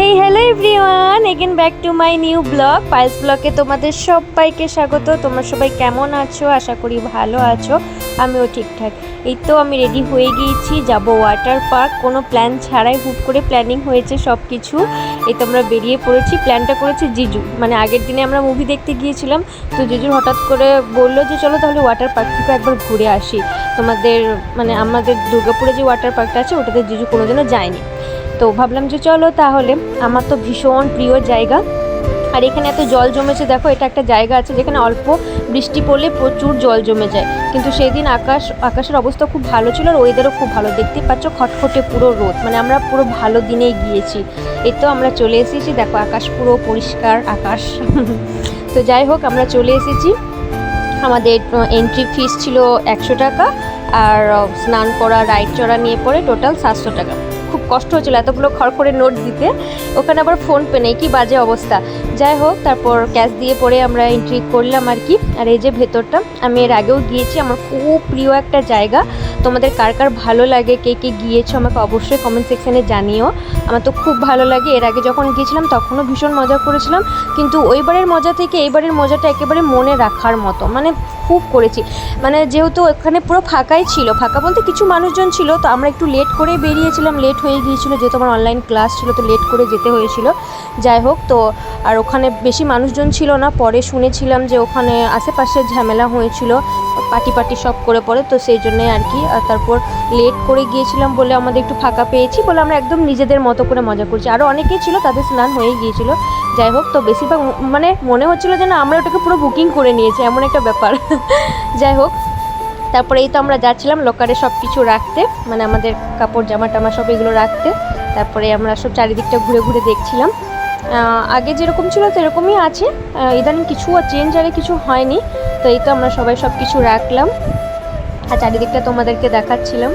Hey hello everyone again back to my new blog piles ব্লগে তোমাদের সবাইকে স্বাগত। তোমরা সবাই কেমন আছো? আশা করি ভালো আছো। আমিও ঠিকঠাক। এই তো আমি রেডি হয়ে গিয়েছি। যাব ওয়াটার পার্ক কোনো প্ল্যান ছাড়াই হুট করে প্ল্যানিং হয়েছে সব কিছু এই তো আমরা বেরিয়ে পড়েছি। প্ল্যানটা করেছি জিজু। মানে আগের দিনে আমরা মুভি দেখতে গিয়েছিলাম। তো জিজু হঠাৎ করে বলল যে, চলো তাহলে ওয়াটার পার্ক থেকে একবার ঘুরে আসি। তোমাদের মানে আমাদের দুর্গাপুরে যে ওয়াটার পার্কটা আছে, ওটাতে জিজু কোনোদিনও যায়নি। তো ভাবলাম যে চলো তাহলে, আমার তো ভীষণ প্রিয় জায়গা। আর এখানে এত জল জমেছে, দেখো এটা একটা জায়গা আছে যেখানে অল্প বৃষ্টি পড়লে প্রচুর জল জমে যায়। কিন্তু সেই দিন আকাশ, আকাশের অবস্থা খুব ভালো ছিল আর ওয়েদারও খুব ভালো। দেখতে পাচ্ছ খটখটে পুরো রোদ মানে আমরা পুরো ভালো দিনেই গিয়েছি। এই তো আমরা চলে এসেছি, দেখো আকাশ পুরো পরিষ্কার আকাশ। তো যাই হোক, আমরা চলে এসেছি। আমাদের এন্ট্রি ফিস ছিল একশো টাকা আর স্নান করা রাইড চড়া নিয়ে পড়ে টোটাল সাতশো টাকা। খুব কষ্ট হচ্ছিল, এতগুলো খড়খড়ে নোট দিতে। ওখানে আবার ফোন পে নেই, কি বাজে অবস্থা। যাই হোক, তারপর ক্যাশ দিয়ে পরে আমরা এন্ট্রি করলাম আর কি। আর এই যে ভেতরটা, আমি এর আগেও গিয়েছি, আমার খুব প্রিয় একটা জায়গা। তোমাদের কার কার ভালো লাগে, কে কে গিয়েছো, আমাকে অবশ্যই কমেন্ট সেকশানে জানিও। আমার তো খুব ভালো লাগে, এর আগে যখন গিয়েছিলাম, তখনও ভীষণ মজা করেছিলাম। কিন্তু ওইবারের মজা থেকে এইবারের মজাটা একেবারে মনে রাখার মতো মানে খুব করেছি। মানে যেহেতু ওখানে পুরো ফাঁকাই ছিল, ফাঁকা বলতে কিছু মানুষজন ছিল, তো আমরা একটু লেট করে বেরিয়েছিলাম লেট হয়ে গিয়েছিল, যেহেতু আমার অনলাইন ক্লাস ছিল, তো লেট করে যেতে হয়েছিল। যাই হোক, তো আর ওখানে বেশি মানুষজন ছিল না, পরে শুনেছিলাম যে ওখানে আশেপাশে ঝামেলা হয়েছিল, পার্টি পার্টি সব করে পরে, তো সেই জন্যে আর কি, আর তারপর লেট করে গিয়েছিলাম বলে আমাদের একটু ফাঁকা পেয়েছি বলে আমরা একদম নিজেদের মতো করে মজা করছি। আরও অনেকেই ছিল, তাদের স্নান হয়ে গিয়েছিল। যাই হোক, তো বেশিরভাগ মানে মনে হচ্ছিল যে না আমরা ওটাকে পুরো বুকিং করে নিয়েছি, এমন একটা ব্যাপার। যাই হোক, তারপরে এই তো আমরা যাচ্ছিলাম লোকারে সব কিছু রাখতে মানে আমাদের কাপড় জামা টামা সব এগুলো রাখতে। তারপরে আমরা সব চারিদিকটা ঘুরে ঘুরে দেখছিলাম। আগে যেরকম ছিল সেরকমই আছে। ইদানিং কিছু আর চেঞ্জ আরে কিছু হয়নি, তো এই তো আমরা সবাই সব কিছু রাখলাম। আর চারিদিকটা তোমাদেরকে দেখাচ্ছিলাম।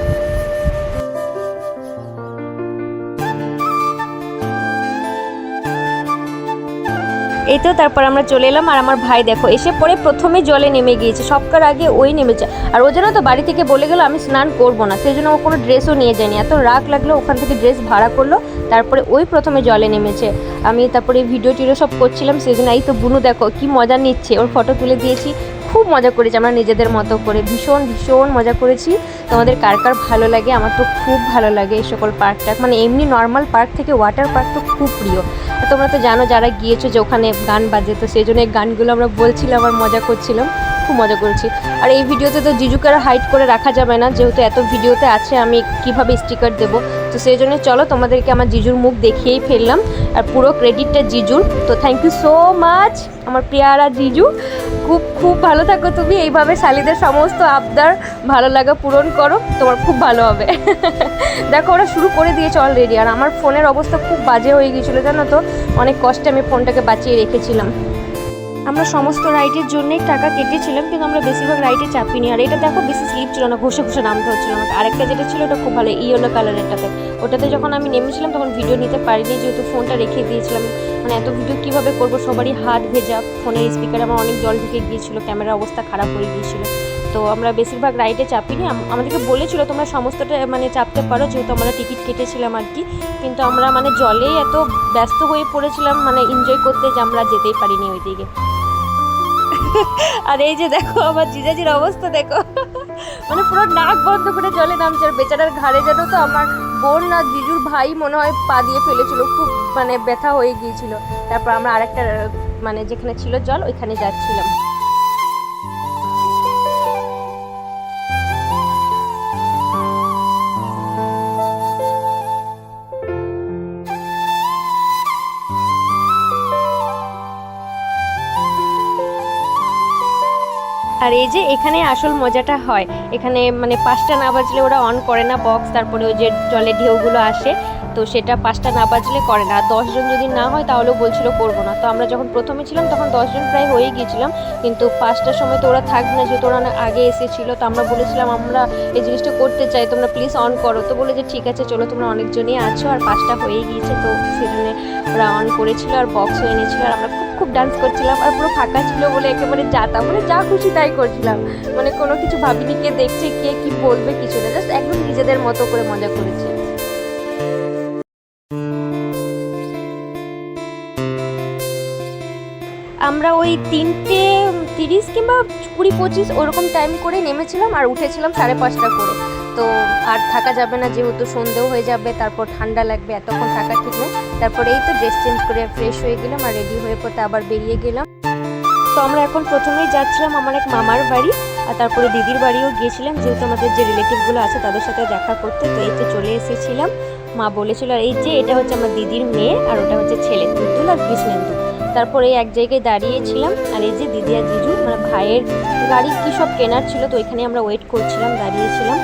এই তো তারপর আমরা চলে এলাম। আর আমার ভাই দেখো, এসে পরে প্রথমে জলে নেমে গিয়েছে। সবকার আগে ওই নেমেছে। আর ও যেন তো বাড়ি থেকে বলে গেলো, আমি স্নান করব না। সেই জন্য ও কোনো ড্রেসও নিয়ে যায়নি। এত রাগ লাগল, ওখান থেকে ড্রেস ভাড়া করল। তারপরে ওই প্রথমে জলে নেমেছে। আমি তারপরে ভিডিও টিডিও সব করছিলাম। সেই জন্য এই তো বুনু দেখো, কি মজা নিচ্ছে। ওর ফটো তুলে দিয়েছি। খুব মজা করেছি আমরা নিজেদের মতো করে। ভীষণ ভীষণ মজা করেছি। তোমাদের কার কার ভালো লাগে? আমার তো খুব ভালো লাগে এই সকল পার্কটা। মানে এমনি নর্মাল পার্ক থেকে ওয়াটার পার্ক তো খুব প্রিয়। আর তোমরা তো জানো যারা গিয়েছো যে ওখানে গান বাজে, তো সেই জন্য গানগুলো আমরা বলছিলাম আর মজা করছিলাম, খুব মজা করেছি। আর এই ভিডিওতে তো জিজুকে আর করে রাখা যাবে না, যেহেতু এত ভিডিওতে আছে, আমি কীভাবে স্টিকার দেবো? তো সেই জন্য চলো তোমাদেরকে আমার জিজুর মুখ দেখিয়েই ফেললাম। আর পুরো ক্রেডিটটা জিজুর। তো থ্যাংক ইউ সো মাচ আমার প্রিয়ারা জিজু। খুব খুব ভালো থাকো তুমি। এইভাবে শালিদের সমস্ত আবদার ভালো লাগা পূরণ করো। তোমার খুব ভালো হবে। দেখো, ওরা শুরু করে দিয়েছে অলরেডি আর আমার ফোনের অবস্থা খুব বাজে হয়ে গিয়েছিল, জানো তো? অনেক কষ্টে আমি ফোনটাকে বাঁচিয়ে রেখেছিলাম। আমরা সমস্ত রাইডের জন্যই টাকা কেটেছিলাম, কিন্তু আমরা বেশিরভাগ রাইডে চাপিনি আর এটা দেখো, বেশি স্লিপ ছিল না, ঘষে ঘষে নামতে হচ্ছিল আমাকে। আরেকটা যেটা ছিল, ওটা খুব ভালো, ইয়েলো কালারেরটাতে ওটাতে যখন আমি নেমেছিলাম, তখন ভিডিও নিতে পারিনি, যেহেতু ফোনটা রেখে দিয়েছিলাম। মানে এত ভিডিও কীভাবে করব? সবারই হাত ভেজা। ফোনের স্পিকারে আমার অনেক জল ঢুকে গিয়েছিল ক্যামেরার অবস্থা খারাপ হয়ে গিয়েছিল। তো আমরা বেশিরভাগ রাইডে চাপিনি আমাদেরকে বলেছিল, তোমরা সমস্তটা মানে চাপতে পারো, যেহেতু আমরা টিকিট কেটেছিলাম আর কি। কিন্তু আমরা মানে জলেই এত ব্যস্ত হয়ে পড়েছিলাম মানে এনজয় করতে যে আমরা যেতেই পারিনি ওই দিকে আর এই যে দেখো, আমার জিজাজির অবস্থা দেখো। মানে পুরো নাক বন্ধ করে জলে নামছে, আর বেচারার ঘাড়ে যেন তো আমার বোন না জিজুর ভাই মনে হয় পা দিয়ে ফেলেছিল, খুব মানে ব্যথা হয়ে গিয়েছিল। তারপর আমরা আরেকটা মানে যেখানে ছিল জল, ওইখানে যাচ্ছিলাম। আর এই যে এখানে আসল মজাটা হয়, এখানে মানে পাঁচটা না বাজলে ওরা অন করে না বক্স তারপরে ওই যে জলের ঢেউগুলো আসে, তো সেটা পাঁচটা না বাজলে করে না। দশজন যদি না হয় তাহলেও বলছিল করব না। তো আমরা যখন প্রথমে ছিলাম তখন দশজন প্রায় হয়ে গিয়েছিলাম, কিন্তু পাঁচটার সময় তো ওরা থাকবে না, যেহেতু ওরা আগে এসেছিল, তো আমরা বলেছিলাম, আমরা এই জিনিসটা করতে চাই, তোমরা প্লিজ অন করো। তো বলে যে, ঠিক আছে, চলো তোমরা অনেকজনই আছো। আর পাঁচটা হয়ে গিয়েছে, তো সেজন্য ওরা অন করেছিল আর বক্সও এনেছিল। আর আমরা খুব ডান্স করছিলাম আর পুরো ফাঁকা ছিল বলে একেবারে যাতাম মানে যা খুশি তাই করছিলাম। মানে কোনো কিছু ভাবিনি কে দেখছে, কে কি বলবে, কিছু না জাস্ট একদম নিজেদের মতো করে মজা করেছি। আমরা ওই তিনটে, তিরিশ কিংবা কুড়ি, পঁচিশ ওরকম টাইম করে নেমেছিলাম আর উঠেছিলাম সাড়ে পাঁচটা করে। তো আর থাকা যাবে না যেহেতু সন্ধেও হয়ে যাবে, তারপর ঠান্ডা লাগবে, এতক্ষণ থাকা ঠিক নেই। তারপরে এই তো ড্রেস চেঞ্জ করে ফ্রেশ হয়ে গেলাম আর রেডি হয়ে পড়তে আবার বেরিয়ে গেলাম। তো আমরা এখন প্রথমেই যাচ্ছিলাম আমার এক মামার বাড়ি আর তারপরে দিদির বাড়িও গিয়েছিলাম, যেহেতু আমাদের যে রিলেটিভগুলো আছে তাদের সাথে দেখা করতে, তো এই তো চলে এসেছিলাম। মা বলেছিল, আর এই যে এটা হচ্ছে আমার দিদির মেয়ে আর ওটা হচ্ছে ছেলে তুতুল আর কৃষ্ণেন্দু তারপরে এক জায়গায় দাঁড়িয়েছিলাম। আর এই যে দিদি আর জিজু মানে ভাইয়ের গাড়ি কী সব কেনার ছিল, তো ওইখানে আমরা ওয়েট করছিলাম, দাঁড়িয়েছিলাম।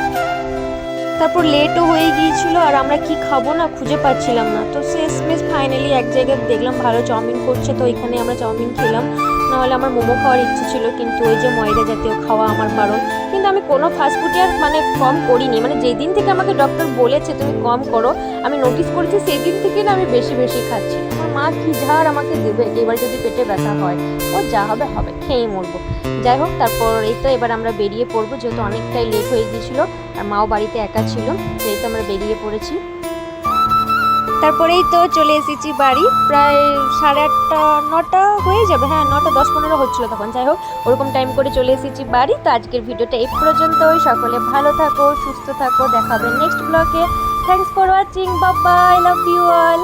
তারপর লেটও হয়ে গিয়েছিল, আর আমরা কি খাব না খুঁজে পাচ্ছিলাম না। তো শেষমেশ ফাইনালি এক জায়গায় দেখলাম ভালো চাউমিন করছে, তো এখানে আমরা চাউমিন খেলাম। নাহলে আমার মোমো খাওয়ার ইচ্ছে ছিল, কিন্তু ওই যে ময়দা জাতীয় খাওয়া আমার বারণ কিন্তু আমি কোনো ফাস্টফুডে আর মানে কম করিনি। মানে যেই দিন থেকে আমাকে ডক্টর বলেছে, তুমি কম করো, আমি নোটিস করেছি সেই দিন থেকে না আমি বেশি বেশি খাচ্ছি। আমার মা কি ঝাড় আমাকে দেবে? এবার যদি পেটে ব্যথা হয়, ও যা হবে হবে, খেয়েই মরবো। যাই হোক, তারপর এই তো এবার আমরা বেরিয়ে পড়ব, যেহেতু অনেকটাই লেট হয়ে গিয়েছিল, আর মাও বাড়িতে একা ছিল, এই তো আমরা বেরিয়ে পড়েছি। তারপরেই তো চলে এসেছি বাড়ি। প্রায় সাড়ে আটটা, নটা হয়ে যাবে। হ্যাঁ নটা, দশ, পনেরো হচ্ছিল তখন। যাই হোক, ওরকম টাইম করে চলে এসেছি বাড়ি। তো আজকের ভিডিওটা এই পর্যন্তই। সকলে ভালো থাকো, সুস্থ থাকো। দেখাবে নেক্সট ব্লগে thanks for watching bye love you all